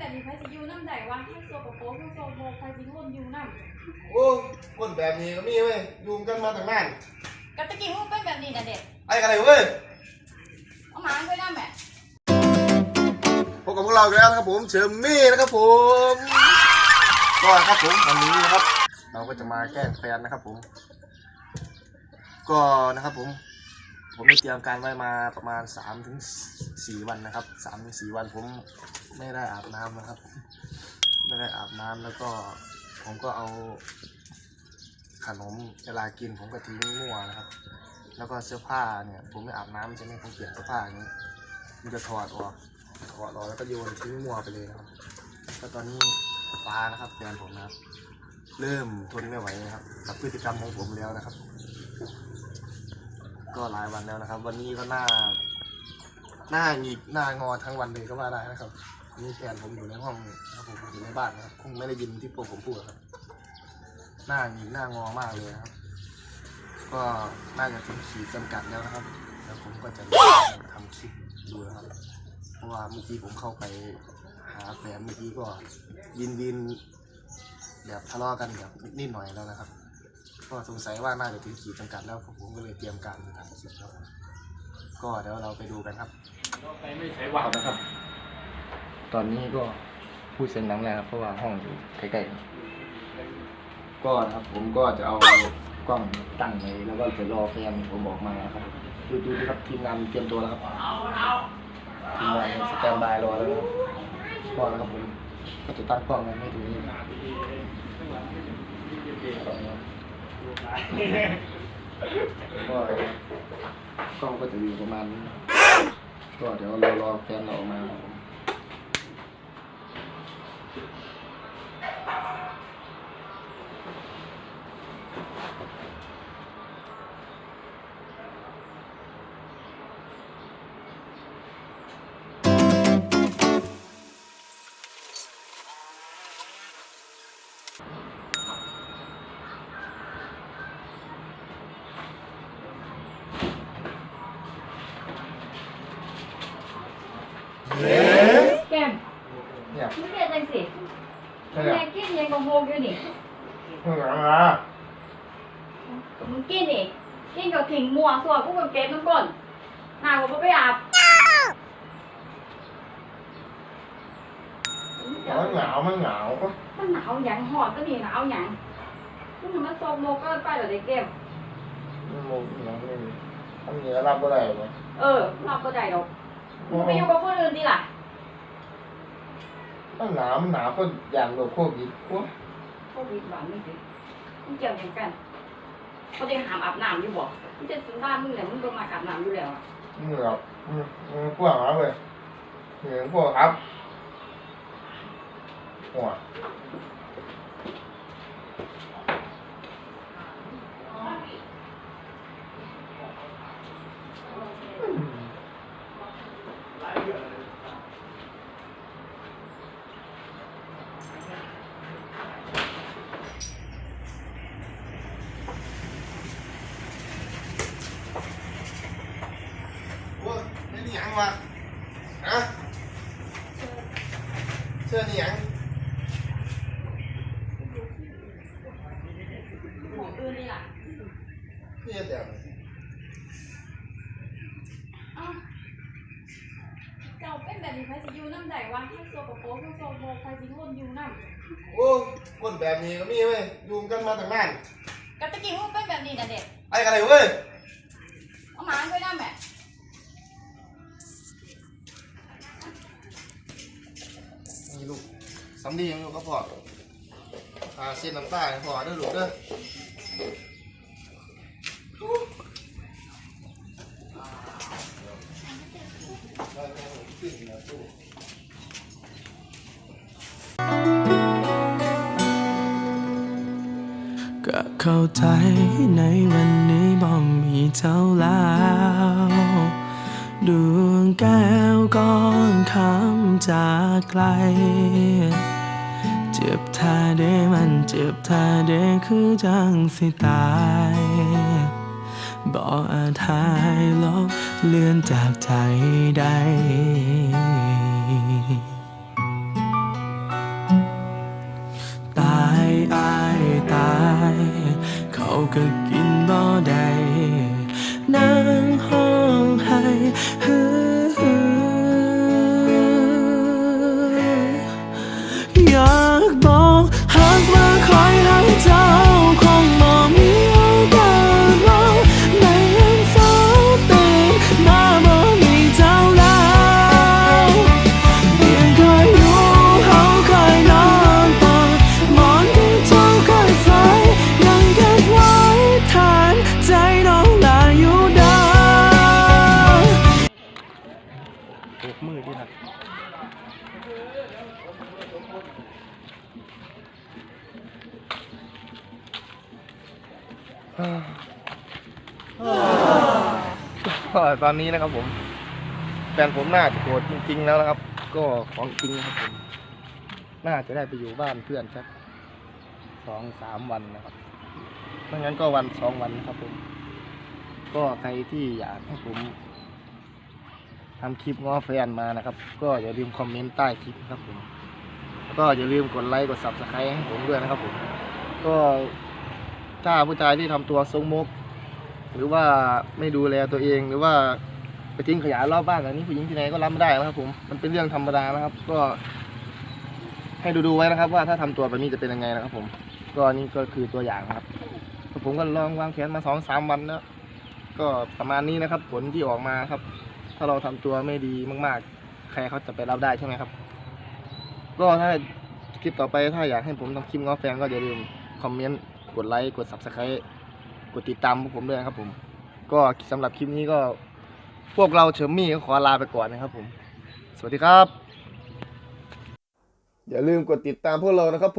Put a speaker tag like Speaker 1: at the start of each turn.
Speaker 1: แบบนี้ไฟสิอยู่น้ำใดวะทั้งโซโปโปทั้งโซโบไฟสิร่วมอยู่น้
Speaker 2: โอ้คนแบบนี้ก็มีเว้ยอยู่กันมาตั้งนานำ
Speaker 1: กะตะกี้มันเป็นแบบนี้นะเด็ก
Speaker 2: ไอ้กันเลยเว้ย
Speaker 1: เอาหมาไปน้ำแม่
Speaker 2: พบกับพวกเราอีกแล้วนะครับผมเชอร์มี่นะครับผมก็ครับผมวันนี้นะครับ เราก็จะมาแกล้งแฟนนะครับผม ก็นะครับผม ผมได้เตรียมการไว้มาประมาณ3ามถึงสี่วันนะครับ3ามถึงสี่วันผมไม่ได้อาบน้ำนะครับ ไม่ได้อาบน้ำแล้วก็ผมก็เอาขนมเวลากินผมก็ทิ้งมั่วนะครับ แล้วก็เสื้อผ้าเนี่ยผมไม่อาบน้ำใช่ไหมผมเปลี่ยนเสื้อผ้าอย่างนี้มันจะถอดออกถอดออกแล้วก็โยนทิ้งมั่วไปเลยนะครับก็ตอนนี้ฟ้านะครับแฟนผมนะครับ เริ่มทนไม่ไหวนะครับ กับพฤติกรรมของผมแล้วนะครับ ก็หลายวันแล้วนะครับ วันนี้ก็หน้า หน้าหงิกหน้างอทั้งวันเลยก็ว่าได้นะครับนี่แฟนผมอยู่ในห้องครับผมอยู่ในบ้านนะครับคงไม่ได้ยินที่พวกผมพูดครับ หน้าหงิกหน้างอมากเลยครับ ก็น่าจะถึงขีดจำกัดแล้วนะครับแล้วผมก็จะทำคลิปดูนะครับ เพราะว่าเมื่อกี้ผมเข้าไปหาแฟนเมื่อกี้ก็ยินยินแบบทะเลาะกันแบบนิดหน่อยแล้วนะครับ ก็สงสัยว่าน่าจะถึงขีดจำกัดแล้วผมก็เลยเตรียมการทำคลิปแล้วก็เดี๋ยวเราไปดูกันครับ
Speaker 3: ไปไม่ใช้ว่าวนะครับ
Speaker 2: ตอนนี้ก็พูดเสียงดังแล้วครับเพราะว่าห้องอยู่ใกล้ๆก็นะครับผมก็จะเอากล้องตั้งไว้แล้วก็จะรอแฟนผมบอกมานะครับดูดูดูครับทีมงานเตรียมตัวแล้วครับทีมงานสแตนบายรอแล้วนะครับก็นะครับผมก็จะตั้งกล้องไว้ให้ดูนี่ ก็กล้องก็จะอยู่ประมาณนี้ก็เดี๋ยวเรารอแฟนเราออกมา มึ
Speaker 1: ง
Speaker 2: ไหม
Speaker 1: แม่กินยังกงโฮกอยู่นี่
Speaker 2: เพิ่งเอามา
Speaker 1: มึงกินนี่กินกับทิ้งมั่วส่วนกูกับเก็บมันก่อนหาว่าบ่ไปอาบ
Speaker 2: มันหนาวมันหนาว
Speaker 1: มันหนาวหยังหอดก็นี่หนาวหยังมึงทำมันโซมโมกเกินไปเหรอเด็กเก็บ
Speaker 2: มันโมหนาวไม่มีทำเนื้อรับอะไรไหม
Speaker 1: เออเราก็ได้ดอกมึงไปอยู่กับคนอื่นดีล่ะ
Speaker 2: มันหนาวมันหนาวก็อย่างโดนโควิดโอ้
Speaker 1: โควิดหวานไม่สิมึงเกี่ยวยังกันเขาจะหามอาบน้ำอยู่บ่มึงจะสิบ้านมึงแหละมึงก็มาอาบน้ำอยู่แล้วอะ
Speaker 2: เหงื่ออืมอืมพวกหาเลยเหงื่อพวกครับหัว โอ้ย นี่นี่ยังวะฮะเชื่อนี่ยัง
Speaker 1: ของอื่นดีล่ะ
Speaker 2: นี่แต่
Speaker 1: เอ้าเจ้าเป็นแบบนี้ไฟสิอยู่น้ำใดวะทั้งโซโปโปทั้งโซโบไฟสิร่วมอยู่น้ำ
Speaker 2: โอ้ยคนแบบนี้ก็มีเว้ยอยู่กันมาตั้งนาน
Speaker 1: กะตะกี้มันเป็นแบบนี้นะเด็ก
Speaker 2: ไอ้กันเลยเว้ย
Speaker 1: เอาหมาไปน้ำแม่
Speaker 2: สำลียังลูกก็พอพาเส้นน้ำตาลพอเด้อลูกเด้อได้
Speaker 4: ก็เข้าใจในวันนี้บ่มีเจ้าแล้วดวงแก้วก้อนคำจากไกล ถ้าเด้มันเจ็บถ้าเด้คือจังสิตายบอกอาทายลบเลื่อนจากใจได้
Speaker 2: ตายอา
Speaker 4: ยตาย เขาก็กิ
Speaker 2: นบ่
Speaker 4: ได้นางห้องให้
Speaker 2: ก็ตอนนี้นะครับผมแฟนผมน่าจะโกรธจริง ๆ แล้วนะครับ ก็ของจริงนะครับผมน่าจะได้ไปอยู่บ้านเพื่อนสักสองสามวันนะครับไม่งั้นก็วันสองวันนะครับผม ก็ใครที่อยากให้ผม ทำคลิปง้อแฟนมานะครับ ก็อย่าลืมคอมเมนต์ใต้คลิปนะครับผมก็อย่าลืมกดไลค์กด subscribe ให้ผมด้วยนะครับผมก็ถ้าผู้ชายที่ทำตัวทรงมก หรือว่าไม่ดูแลตัวเองหรือว่าไปทิ้งขยะรอบบ้านอันนี้ผู้หญิงที่ไหนก็รับไม่ได้นะครับ ผมมันเป็นเรื่องธรรมดานะครับ ก็ ให้ดูดูๆไว้นะครับ ว่าถ้าทำตัวแบบนี้จะเป็นยังไงนะครับ ผมก็นี่ก็คือตัวอย่างนะครับผมก็ลองวางแผนมาสองสามวันแล้วก็ประมาณนี้นะครับ ผลที่ออกมาครับ ถ้าเราทำตัวไม่ดีมาก ๆ ใครเขาจะไปรับได้ใช่ไหมครับ ก็ถ้าคลิปต่อไปถ้าอยากให้ผมทำคลิปง้อแฟนก็อย่าลืมคอมเมนต์กดไลค์กด subscribe กดติดตามพวกผมด้วยนะครับผม ก็สำหรับคลิปนี้ก็พวกเราเฉิมมี่ก็ขอลาไปก่อนนะครับผม สวัสดีครับ อย่าลืมกดติดตามพวกเรานะครับผม